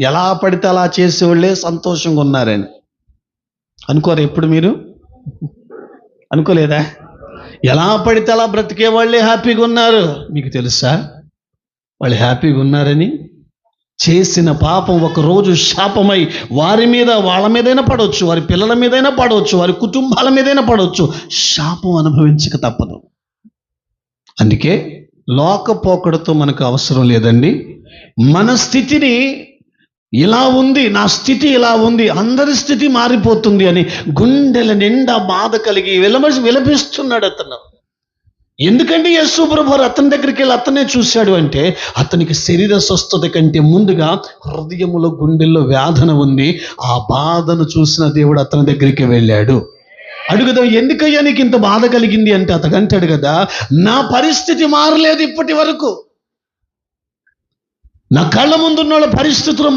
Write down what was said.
ఎలా పడితే అలా చేసేవాళ్ళే సంతోషంగా ఉన్నారని. అనుకోరు ఎప్పుడు మీరు? అనుకోలేదా? ఎలా పడితే అలా బ్రతికే వాళ్ళే హ్యాపీగా ఉన్నారు. మీకు తెలుసా? వాళ్ళు హ్యాపీగా ఉన్నారని. చేసిన పాపం ఒక రోజు శాపమై వారి మీద వాళ్ళ మీదైనా పడవచ్చు వారి పిల్లల మీదైనా పడవచ్చు వారి కుటుంబాల మీదైనా పడవచ్చు. శాపం అనుభవించక తప్పదు. అందుకే లోకపోకడతో మనకు అవసరం లేదండి. మన స్థితిని ఇలా ఉంది నా స్థితి ఇలా ఉంది అందరి స్థితి మారిపోతుంది అని గుండెల నిండా బాధ కలిగి విలమ విలపిస్తున్నాడు అతను. ఎందుకంటే యేసు ప్రభు అతని దగ్గరికి వెళ్ళి అతనే చూశాడు అంటే అతనికి శరీర స్వస్థత కంటే ముందుగా హృదయములో గుండెల్లో వేదన ఉంది ఆ బాధను చూసిన దేవుడు అతని దగ్గరికి వెళ్ళాడు. అడుగుదాం ఎందుకయ్యా నీకు ఇంత బాధ కలిగింది అంటే అతడు అంటాడు కదా నా పరిస్థితి మారలేదు ఇప్పటి వరకు. నా కళ్ళ ముందున్న వాళ్ళ పరిస్థితులు